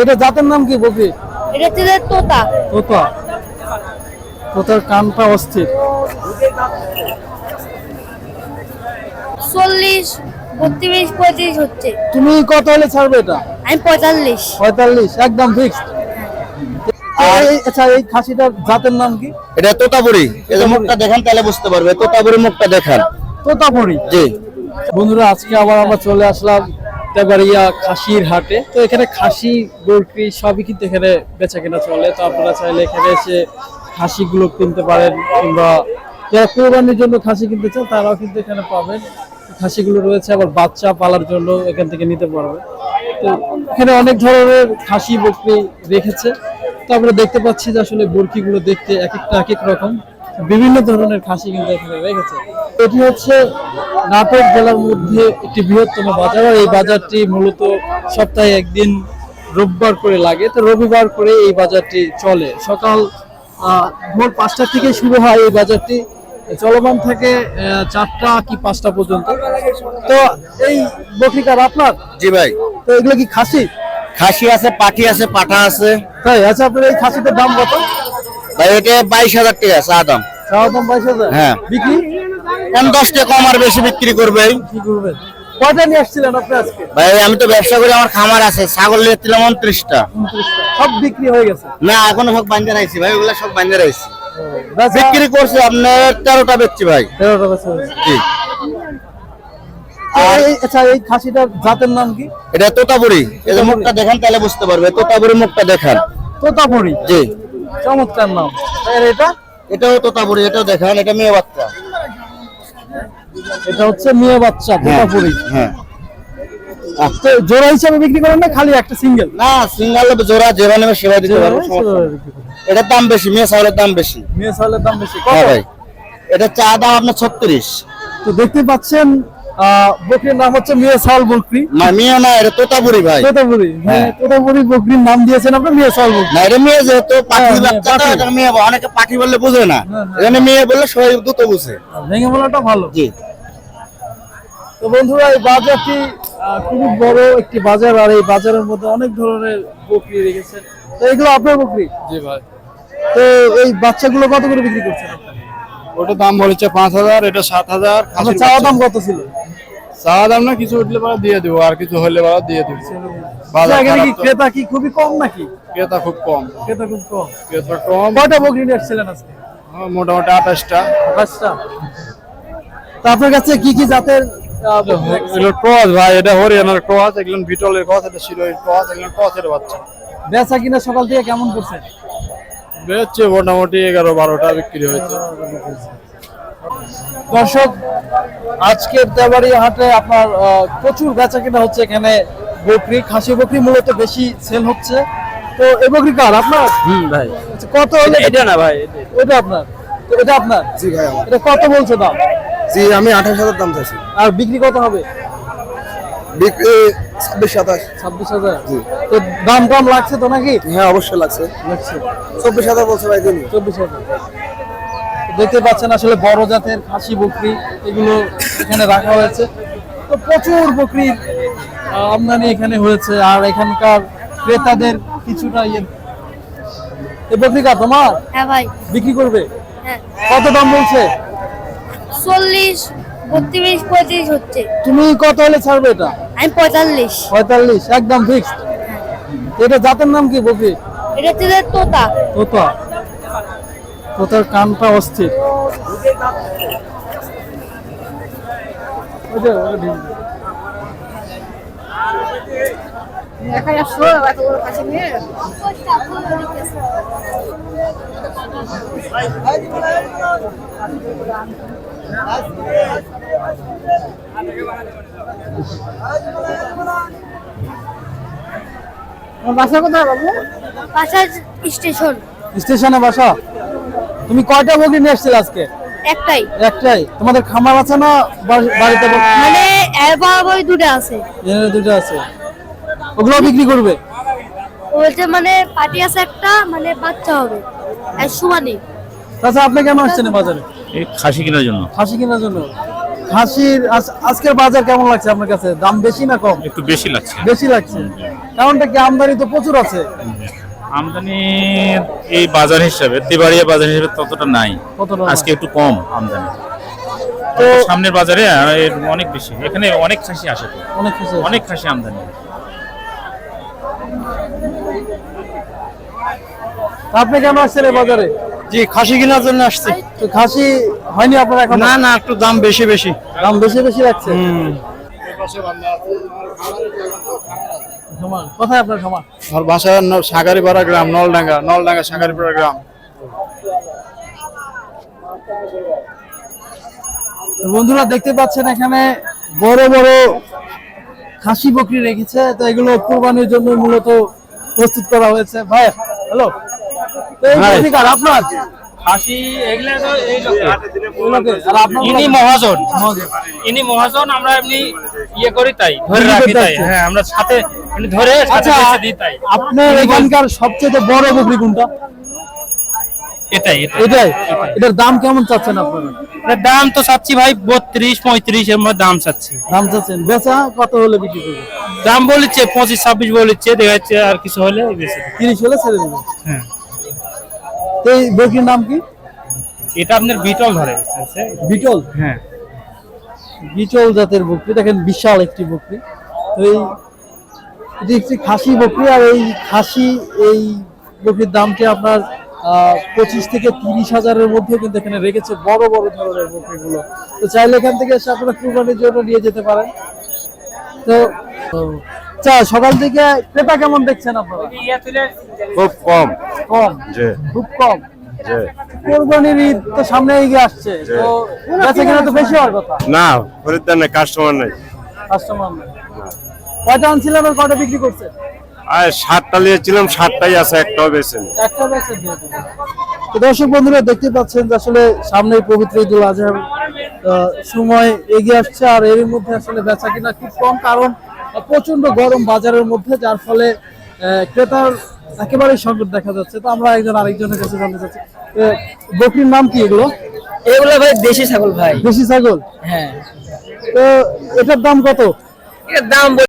এটা জাতের নাম কি বকরি এটা হচ্ছে তোতা। তোতা। তোতার কানটা অস্থির। চল্লিশ বত্রিশ পঁয়ত্রিশ হচ্ছে। তুমি কত হলে ছাড়বে এটা? আমি পঁয়তাল্লিশ। পঁয়তাল্লিশ একদম ফিক্সড আচ্ছা এই খাসিটার জাতের নাম কি? এটা তোতাপুরি। মুখটা দেখান তাহলে বুঝতে পারবে। তোতাপুরি মুখটা দেখান। তোতাপুরি? জি। বন্ধুরা আজকে আবার আমরা চলে আসলাম তেবাড়িয়া খাসির হাটে। তো এখানে খাসি বরকি সবই কিন্তু এখানে বেচা কেনা চলে। তো আপনারা চাইলে এখানে এসে খাসিগুলো কিনতে পারেন কিংবা যারা কোরবানির জন্য খাসি কিনতে চান, তারাও কিন্তু এখানে পাবেন। খাসিগুলো রয়েছে, আবার বাচ্চা পালার জন্য এখান থেকে নিতে পারবে। তো এখানে অনেক ধরনের খাসি বকরি রেখেছে। তো আমরা দেখতে পাচ্ছি যে আসলে বরকিগুলো দেখতে এক একটা এক এক রকম। বিভিন্ন ধরনের খাসি কিন্তু এখানে রেখেছে। এটি হচ্ছে নাটোর জেলার মধ্যে একটি বৃহত্তম বাজার। আর এই বাজারটি মূলত সপ্তাহে একদিন রোববার করে লাগে। তো রবিবার করে এই বাজারটি চলে। সকাল ভোর পাঁচটা থেকে শুরু হয় এই বাজারটি। চলমান থাকে চারটা কি পাঁচটা পর্যন্ত। তো এই বকরিকার আপনার? জি ভাই। তো এগুলো কি খাসি? খাসি আছে পাঠি আছে পাঠা আছে। তাই আচ্ছা আপনার এই খাসিটার দাম কত? ভাই এটা বাইশ হাজার টাকা চা দাম। চাওয়া দাম বাইশ হাজার? হ্যাঁ। বিক্রি? কম আর বেশি বিক্রি করবে। কয়টা নিয়ে আসছিলেন আপনি আজকে? ভাই আমি তো ব্যবসা করি আমার খামার আছে। ছাগল নিয়েছিলাম উনত্রিশটা। উনত্রিশটা। সব বিক্রি হয়ে গেছে? না এখনও সব বান্ধে রাখছি। ভাই ওগুলা সব বান্ধে রাখছি। বিক্রি করছি আপনার তেরোটা বেচছি ভাই। তেরোটা বেচা হয়েছে। জি। তো এই- আচ্ছা এই খাসিটার জাতের নাম কি? এটা তোতাপুরি। এই যে মুখটা দেখান তাহলে বুঝতে পারবে। তোতাপুরি মুখটা দেখান। তোতাপুরি? জি। চমৎকার নাম। আর এটা? এটাও তোতাপুরি এটাও দেখান এটা মেয়ে বাচ্চা। এটা হচ্ছে মেয়ে বাচ্চা হ্যাঁ হ্যাঁ। জোড়া হিসাবে বিক্রি করেন না খালি একটা সিঙ্গেল না সিঙ্গাল জোড়া নেবে সেবা দিতে পারব এটার দাম বেশি মেয়ে চাউলের দাম বেশি। মেয়ে দাম বেশি। হ্যাঁ কত ভাই। এটা চা দাম আপনার ছত্রিশ। তো দেখতে পাচ্ছেন বকরির নাম হচ্ছে মেয়ে বকরি। মেয়ে না এটা তোতাপুরি ভাই। তোতাপুরি। হ্যাঁ। তোতাপুরি বকরির নাম দিয়েছেন আপনি মেয়ে বকরি। না এটা মেয়ে যেহেতু পাখি হ্যাঁ, বাচ্চা তো পাখি। এটা মেয়ে অনেকে পাখি বললে বুঝে না। হ্যাঁ, হ্যাঁ। এখানে মেয়ে বললে সবাই দ্রুত বুঝে। ভেঙে বলাটা ভালো। জি। তো বন্ধুরা এই বাজারটি খুবই বড় একটি বাজার আর এই বাজারের মধ্যে অনেক ধরনের বকরি রেখেছে তো এগুলো আপনার বকরি? জি ভাই। তো এই বাচ্চাগুলো কত করে বিক্রি করছেন ওটা দাম বলেছে পাঁচ হাজার এটা সাত হাজার চাওয়া দাম কত ছিল? চাওয়া দাম না কিছু উঠলে পরে দিয়ে দিব আর কিছু হলে পরে দিয়ে দিব। আচ্ছা, বাজার এখানে কি ক্রেতা কি খুবই কম নাকি? ক্রেতা খুব কম। ক্রেতা খুব কম। ক্রেতা কম। কয়টা বকরি নিয়ে আসছিলেন আজকে? হ্যাঁ, মোটামুটি আঠাশটা। পাঁচটা তো আপনার কাছে কি কি জাতের? এগুলো ক্রস ভাই এটা হরিয়ানার ক্রস এগুলো বিটলের ক্রস এটা শিরোহির ক্রস এগুলো ক্রসের বাচ্চা। বেচা কিনা সকাল থেকে কেমন করছে? বেচছে মোটামুটি এগারো বারোটা বিক্রি হয়েছে। দর্শক আজকের দেওয়ারি হাটে আপনার আহ, প্রচুর বেচা কিনা হচ্ছে এখানে বকরি। খাসি বকরি মূলত বেশি সেল হচ্ছে। তো এই বকরি কার? আপনার? হুম ভাই। আচ্ছা, কত হলে এটা না ভাই এটা। আপনার। তো এটা আপনার? জি ভাই এটা কত বলছে দাম? জি আমি আঠাশ হাজার দাম চাইছি। আর বিক্রি কত হবে? বিক্রি ছাব্বিশ সাতাশ। ছাব্বিশ হাজার। তো দাম কম লাগছে তো নাকি? হ্যাঁ অবশ্যই লাগছে। লাগছে। চব্বিশ হাজার বলছে ভাই দিন। চব্বিশ হাজার। দেখতে পাচ্ছেন আসলে বড় জাতের খাসি বকরি এগুলো এখানে রাখা হয়েছে। তো প্রচুর বকরির আমদানি এখানে হয়েছে। আর এখানকার ক্রেতাদের কিছুটা ইয়ে। এই বকরিকা তোমার? হ্যাঁ ভাই। বিক্রি করবে? হ্যাঁ। কত দাম বলছে? চল্লিশ বত্রিশ পঁয়ত্রিশ হচ্ছে। তুমি কত হলে ছাড়বে এটা? আমি পঁয়তাল্লিশ। পঁয়তাল্লিশ একদম ফিক্সড এটা জাতের নাম কি বকরি এটা যে তোতা। তোতা। তোতার কানটা অস্থির। ওই বাসা কোথায় বাবু? পাশার স্টেশন। স্টেশনে বাসা? তুমি কয়টা বকরি নিয়ে এসেছিলে আজকে? একটাই। একটাই। তোমাদের খামার আছে না বাড়িতে মানে দুটো আছে। দুটো আছে। ওগুলো বিক্রি করবে? বলছে মানে পার্টি আছে একটা মানে বাচ্চা হবে। আর সমানে আচ্ছা আপনি কেন আসছেন বাজারে? এই খাসি কেনার জন্য? খাসি কেনার জন্য। খাসির আজ- আজকের বাজার কেমন লাগছে আপনার কাছে? দাম বেশি না কম? একটু বেশি লাগছে। বেশি লাগছে। কারণটা কি আমদানি তো প্রচুর আছে? আমদানি এই বাজার হিসাবে তিবাড়িয়া বাজার হিসাবে ততটা নাই। আজকে একটু কম আমদানি। তো সামনের বাজারে অনেক বেশি। এখানে অনেক খাসি আসে। তো অনেক খুশি অনেক খাসি আমদানি। আপনি কেন আসছেন এই বাজারে? জি খাসি কেনার জন্য আসছি। তো খাসি হয়নি আপনার এখন? না না একটু দাম বেশি বেশি। দাম বেশি বেশি লাগছে? কোথায় আপনার সমান? আমার বাসা সাগারিপাড়া গ্রাম নলডাঙ্গা নলডাঙ্গা সাগারিপাড়া গ্রাম। বন্ধুরা দেখতে পাচ্ছেন এখানে বড় বড় খাসি বকরি রেখেছে। তো এগুলো কোরবানির জন্য মূলত প্রস্তুত করা হয়েছে। ভাই হ্যালো আপনার? খাসি এগুলা তো এই লোকের। এগুলোকে, আর আপনার ইনি মহাজন। ইনি মহাজন আমরা এমনি ইয়ে করি তাই ধরে রাখি তাই। হ্যাঁ আমরা সাথে ধরে সাথে আচ্ছা দিই তাই। আপনার এখানকার সবচেয়ে বড় বকরি কোনটা? এটাই এটাই। এটাই? এটার দাম কেমন চাচ্ছেন আপনারা? দাম তো চাচ্ছি ভাই বত্রিশ পঁয়ত্রিশ এর মধ্যে দাম চাচ্ছি। দাম চাচ্ছেন। বেচা কত হলে বিক্রি করবে দাম বলেছে পঁচিশ ছাব্বিশ বলেছে দেখা যাচ্ছে আর কিছু হলে বেশি তিরিশ হলে ছেড়ে দেবে হ্যাঁ। এই বকরির নাম কি? এটা আপনার বিটল ধরে বিটল? হ্যাঁ। বিচল জাতের বকরি দেখেন বিশাল একটি বকরি। তো এই এটি একটি খাসি বকরি আর এই খাসি এই বকরির দামটি আপনার পঁচিশ থেকে তিরিশ হাজারের মধ্যে কিন্তু এখানে রেখেছে বড় বড় ধরনের বকরিগুলো। তো চাইলে এখান থেকে এসে আপনারা কুরবানির জন্য নিয়ে যেতে পারেন। তো চা সকাল থেকে ক্রেতা কেমন দেখছেন আপনারা? খুব কম। কম? জি। খুব কম? জি। কোরবানির ঈদ তো সামনে এগিয়ে আসছে তো বেচা কিনা তো বেশি হওয়ার কথা? না খরিদ্দার নেই কাস্টমার নেই। কাস্টমার কয়টা আনছিলেন আর কয়টা বিক্রি করছে আর সাতটা নিয়েছিলাম সাতটাই আছে একটাও বেছে তো দর্শক বন্ধুরা দেখতে পাচ্ছেন যে আসলে সামনে পবিত্র ঈদুল আজহার সময় এগিয়ে আসছে আর এর মধ্যে আসলে বেচা কিনা খুব কম কারণ প্রচণ্ড গরম বাজারের মধ্যে যার ফলে আহ, ক্রেতার একেবারে সংকট দেখা যাচ্ছে। তো আমরা একজন আরেকজনের কাছে জানতে চাচ্ছি বকরির নাম কি এগুলো? এগুলো ভাই দেশি ছাগল ভাই। দেশি ছাগল? হ্যাঁ। তো এটার দাম কত? এর দাম